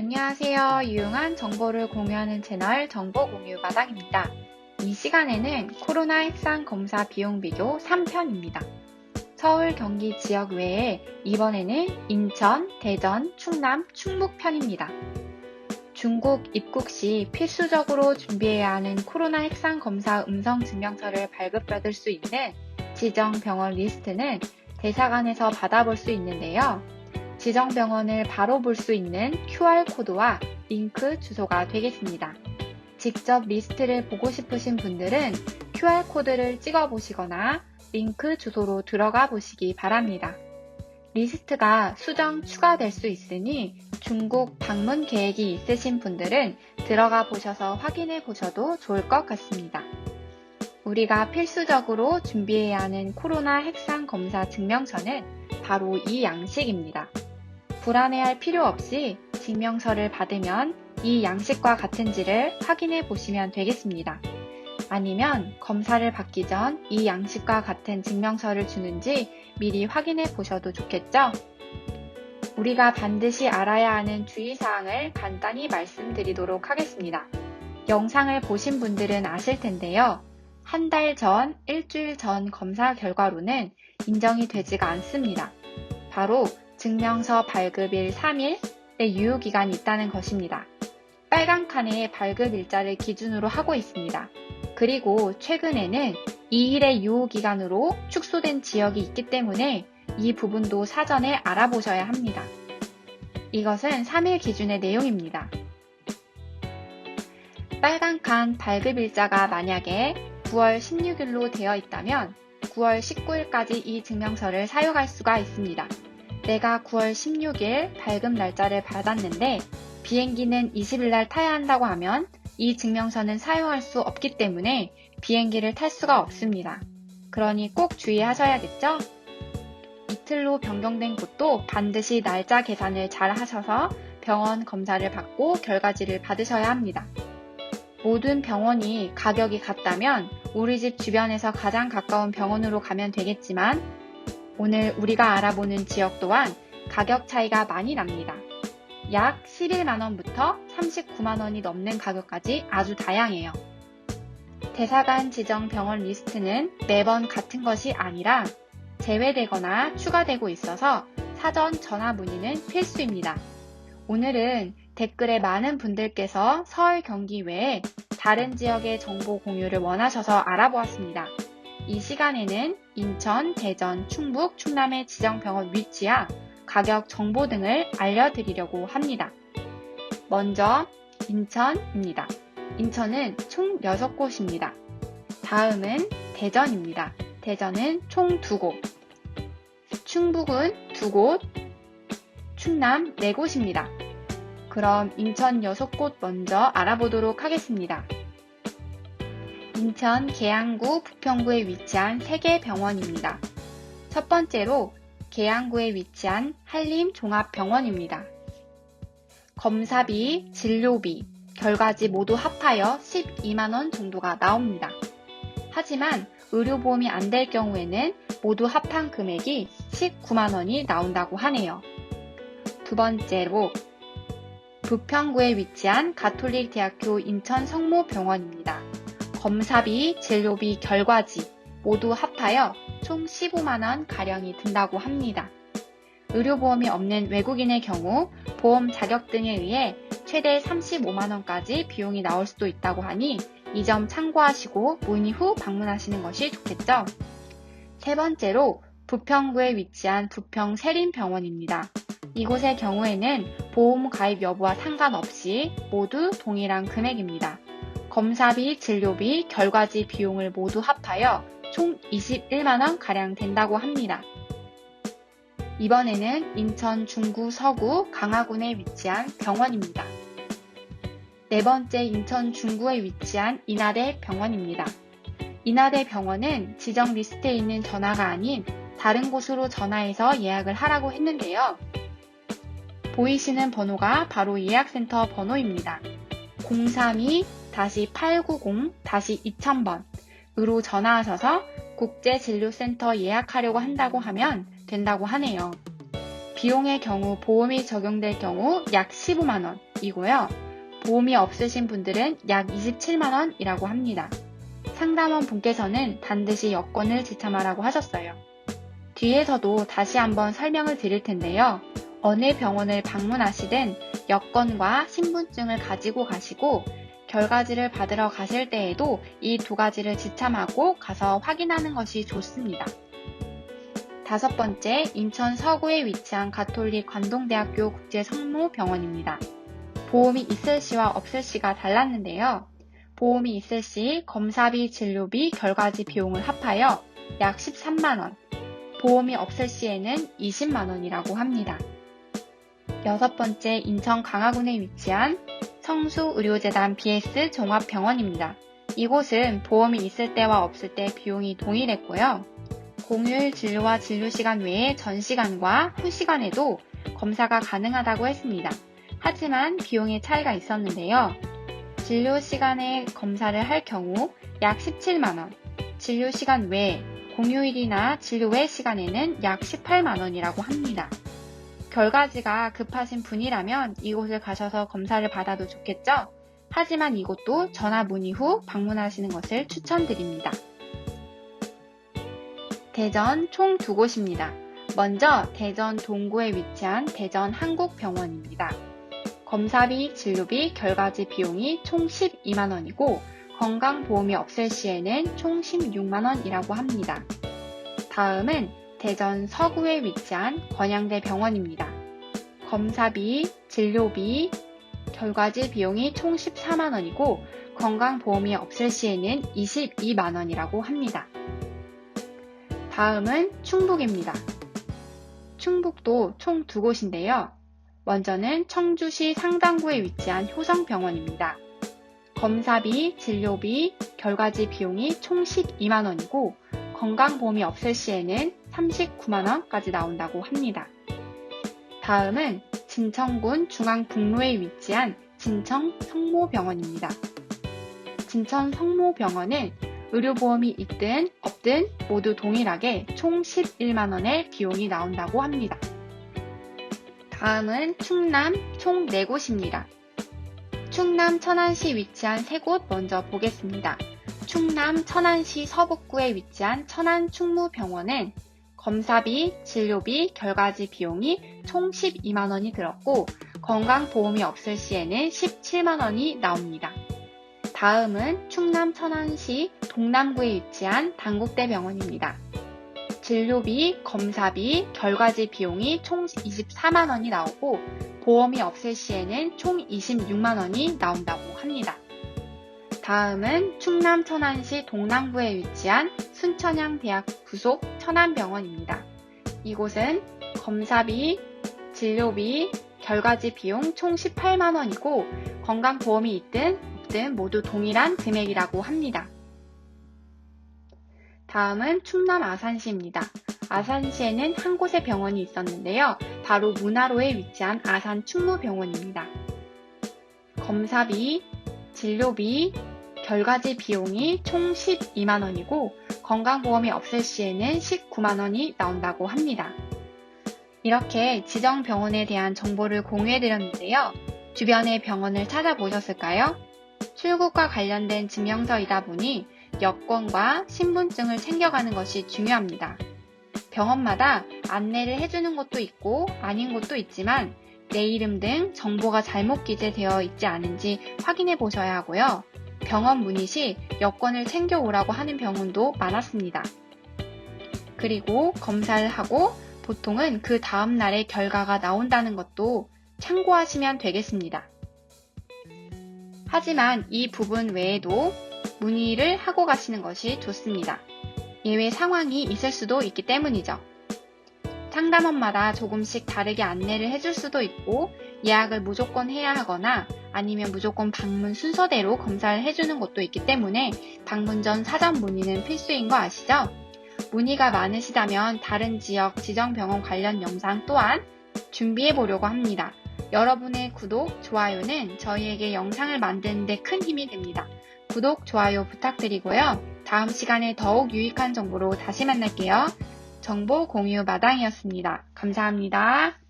안녕하세요. 유용한 정보를 공유하는 채널 정보 공유 마당입니다. 이 시간에는 코로나 핵산 검사 비용 비교 3편입니다. 서울, 경기 지역 외에 이번에는 인천, 대전, 충남, 충북 편입니다. 중국 입국 시 필수적으로 준비해야 하는 코로나 핵산 검사 음성 증명서를 발급받을 수 있는 지정 병원 리스트는 대사관에서 받아볼 수 있는데요. 지정 병원을 바로 볼 수 있는 QR코드와 링크 주소가 되겠습니다. 직접 리스트를 보고 싶으신 분들은 QR코드를 찍어 보시거나 링크 주소로 들어가 보시기 바랍니다. 리스트가 수정 추가될 수 있으니 중국 방문 계획이 있으신 분들은 들어가 보셔서 확인해 보셔도 좋을 것 같습니다. 우리가 필수적으로 준비해야 하는 코로나 핵상 검사 증명서는 바로 이 양식입니다. 불안해할 필요 없이 증명서를 받으면 이 양식과 같은지를 확인해 보시면 되겠습니다. 아니면 검사를 받기 전 이 양식과 같은 증명서를 주는지 미리 확인해 보셔도 좋겠죠? 우리가 반드시 알아야 하는 주의사항을 간단히 말씀드리도록 하겠습니다. 영상을 보신 분들은 아실 텐데요. 한 달 전, 일주일 전 검사 결과로는 인정이 되지가 않습니다. 바로 증명서 발급일 3일의 유효기간이 있다는 것입니다. 빨간 칸에 발급 일자를 기준으로 하고 있습니다. 그리고 최근에는 2일의 유효기간으로 축소된 지역이 있기 때문에 이 부분도 사전에 알아보셔야 합니다. 이것은 3일 기준의 내용입니다. 빨간 칸 발급 일자가 만약에 9월 16일로 되어 있다면 9월 19일까지 이 증명서를 사용할 수가 있습니다. 내가 9월 16일 발급 날짜를 받았는데 비행기는 20일 날 타야 한다고 하면 이 증명서는 사용할 수 없기 때문에 비행기를 탈 수가 없습니다. 그러니 꼭 주의하셔야겠죠? 이틀로 변경된 곳도 반드시 날짜 계산을 잘 하셔서 병원 검사를 받고 결과지를 받으셔야 합니다. 모든 병원이 가격이 같다면 우리 집 주변에서 가장 가까운 병원으로 가면 되겠지만 오늘 우리가 알아보는 지역 또한 가격 차이가 많이 납니다. 약 11만원부터 39만원이 넘는 가격까지 아주 다양해요. 대사관 지정 병원 리스트는 매번 같은 것이 아니라 제외되거나 추가되고 있어서 사전 전화 문의는 필수입니다. 오늘은 댓글에 많은 분들께서 서울 경기 외에 다른 지역의 정보 공유를 원하셔서 알아보았습니다. 이 시간에는 인천, 대전, 충북, 충남의 지정병원 위치와 가격 정보 등을 알려드리려고 합니다. 먼저 인천입니다. 인천은 총 6곳입니다. 다음은 대전입니다. 대전은 총 2곳. 충북은 2곳. 충남 4곳입니다. 그럼 인천 6곳 먼저 알아보도록 하겠습니다. 인천 계양구 부평구에 위치한 3개 병원입니다. 첫 번째로 계양구에 위치한 한림종합병원입니다. 검사비, 진료비, 결과지 모두 합하여 12만원 정도가 나옵니다. 하지만 의료보험이 안 될 경우에는 모두 합한 금액이 19만원이 나온다고 하네요. 두 번째로 부평구에 위치한 가톨릭 대학교 인천 성모병원입니다. 검사비, 진료비, 결과지 모두 합하여 총 15만원 가량이 든다고 합니다. 의료보험이 없는 외국인의 경우 보험 자격 등에 의해 최대 35만원까지 비용이 나올 수도 있다고 하니 이 점 참고하시고 문의 후 방문하시는 것이 좋겠죠? 세 번째로 부평구에 위치한 부평 세림병원입니다. 이곳의 경우에는 보험 가입 여부와 상관없이 모두 동일한 금액입니다. 검사비, 진료비, 결과지 비용을 모두 합하여 총 21만원 가량 된다고 합니다. 이번에는 인천 중구 서구 강화군에 위치한 병원입니다. 네 번째 인천 중구에 위치한 인하대 병원입니다. 인하대 병원은 지정 리스트에 있는 전화가 아닌 다른 곳으로 전화해서 예약을 하라고 했는데요. 보이시는 번호가 바로 예약센터 번호입니다. 032-890-2000번으로 전화하셔서 국제진료센터 예약하려고 한다고 하면 된다고 하네요. 비용의 경우 보험이 적용될 경우 약 15만원이고요. 보험이 없으신 분들은 약 27만원이라고 합니다. 상담원 분께서는 반드시 여권을 지참하라고 하셨어요. 뒤에서도 다시 한번 설명을 드릴 텐데요. 어느 병원을 방문하시든 여권과 신분증을 가지고 가시고 결과지를 받으러 가실 때에도 이 두 가지를 지참하고 가서 확인하는 것이 좋습니다. 다섯 번째, 인천 서구에 위치한 가톨릭 관동대학교 국제성모병원입니다. 보험이 있을 시와 없을 시가 달랐는데요. 보험이 있을 시 검사비, 진료비, 결과지 비용을 합하여 약 13만원, 보험이 없을 시에는 20만원이라고 합니다. 여섯 번째, 인천 강화군에 위치한 성수의료재단 BS 종합병원입니다. 이곳은 보험이 있을 때와 없을 때 비용이 동일했고요. 공휴일 진료와 진료 시간 외에 전 시간과 후 시간에도 검사가 가능하다고 했습니다. 하지만 비용의 차이가 있었는데요. 진료 시간에 검사를 할 경우 약 17만원, 진료 시간 외 공휴일이나 진료 외 시간에는 약 18만원이라고 합니다. 결과지가 급하신 분이라면 이곳을 가셔서 검사를 받아도 좋겠죠? 하지만 이곳도 전화 문의 후 방문하시는 것을 추천드립니다. 대전 총 두 곳입니다. 먼저 대전 동구에 위치한 대전 한국병원입니다. 검사비, 진료비, 결과지 비용이 총 12만원이고 건강보험이 없을 시에는 총 16만원이라고 합니다. 다음은 대전 서구에 위치한 건양대 병원입니다. 검사비, 진료비, 결과지 비용이 총 14만원이고 건강보험이 없을 시에는 22만원이라고 합니다. 다음은 충북입니다. 충북도 총 두 곳인데요. 먼저는 청주시 상당구에 위치한 효성병원입니다. 검사비, 진료비, 결과지 비용이 총 12만원이고 건강보험이 없을 시에는 39만원까지 나온다고 합니다. 다음은 진천군 중앙북로에 위치한 진천 성모병원입니다. 진천 성모병원은 의료보험이 있든 없든 모두 동일하게 총 11만원의 비용이 나온다고 합니다. 다음은 충남 총 4곳입니다. 충남 천안시 위치한 3곳 먼저 보겠습니다. 충남 천안시 서북구에 위치한 천안 충무병원은 검사비, 진료비, 결과지 비용이 총 12만원이 들었고 건강보험이 없을 시에는 17만원이 나옵니다. 다음은 충남 천안시 동남구에 위치한 당국대 병원입니다. 진료비, 검사비, 결과지 비용이 총 24만원이 나오고 보험이 없을 시에는 총 26만원이 나온다고 합니다. 다음은 충남 천안시 동남부에 위치한 순천향대학 부속 천안병원입니다. 이곳은 검사비, 진료비, 결과지 비용 총 18만원이고 건강보험이 있든 없든 모두 동일한 금액이라고 합니다. 다음은 충남 아산시입니다. 아산시에는 한 곳의 병원이 있었는데요. 바로 문화로에 위치한 아산 충무병원입니다. 검사비, 진료비, 결과지 비용이 총 12만원이고 건강보험이 없을 시에는 19만원이 나온다고 합니다. 이렇게 지정 병원에 대한 정보를 공유해드렸는데요. 주변의 병원을 찾아보셨을까요? 출국과 관련된 증명서이다 보니 여권과 신분증을 챙겨가는 것이 중요합니다. 병원마다 안내를 해주는 곳도 있고 아닌 곳도 있지만 내 이름 등 정보가 잘못 기재되어 있지 않은지 확인해 보셔야 하고요. 병원 문의 시 여권을 챙겨오라고 하는 병원도 많았습니다. 그리고 검사를 하고 보통은 그 다음 날에 결과가 나온다는 것도 참고하시면 되겠습니다. 하지만 이 부분 외에도 문의를 하고 가시는 것이 좋습니다. 예외 상황이 있을 수도 있기 때문이죠. 상담원마다 조금씩 다르게 안내를 해줄 수도 있고 예약을 무조건 해야 하거나 아니면 무조건 방문 순서대로 검사를 해주는 것도 있기 때문에 방문 전 사전 문의는 필수인 거 아시죠? 문의가 많으시다면 다른 지역 지정병원 관련 영상 또한 준비해 보려고 합니다. 여러분의 구독, 좋아요는 저희에게 영상을 만드는데 큰 힘이 됩니다. 구독, 좋아요 부탁드리고요. 다음 시간에 더욱 유익한 정보로 다시 만날게요. 정보 공유 마당이었습니다. 감사합니다.